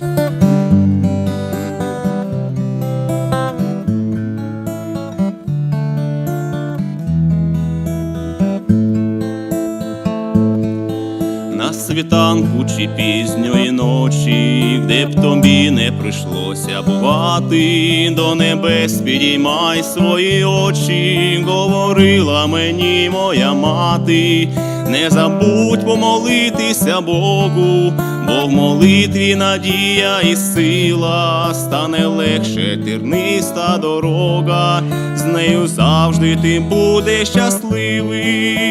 На світанку чи пізньої ночі, де б тобі не прийшлося бувати, до небес підіймай свої очі, говорила мені моя мати, не забудь помолитися Богу, бо в молитві надія і сила стане легше терниста дорога, з нею завжди ти будеш щасливий.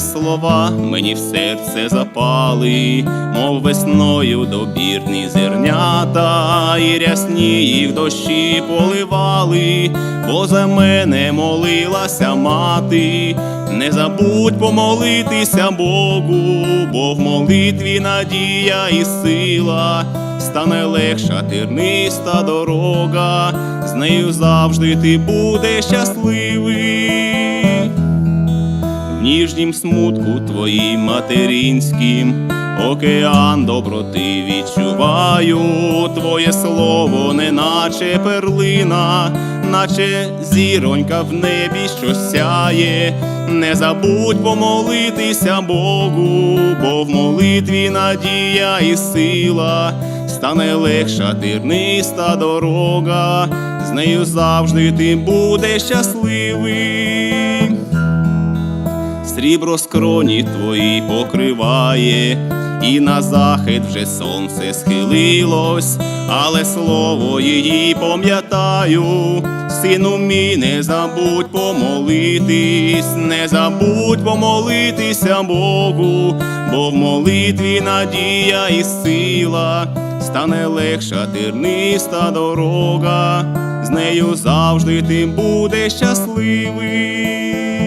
Слова мені в серце запали, мов весною добірні зернята, і рясні їх дощі поливали, бо за мене молилася мати. Не забудь помолитися Богу, бо в молитві надія і сила, стане легша терниста дорога, з нею завжди ти будеш щасливий. Ніжнім смутку твоїм материнським, океан доброти відчуваю, твоє слово, неначе перлина, наче зіронька в небі, що сяє. Не забудь помолитися Богу, бо в молитві надія і сила, стане легша терниста дорога, з нею завжди ти будеш щасливий срібро скроні твої покриває, і на захід вже сонце схилилось, але слово її пам'ятаю. Сину мій, не забудь помолитись, не забудь помолитися Богу, бо в молитві надія і сила, стане легша терниста дорога, з нею завжди ти будеш щасливий.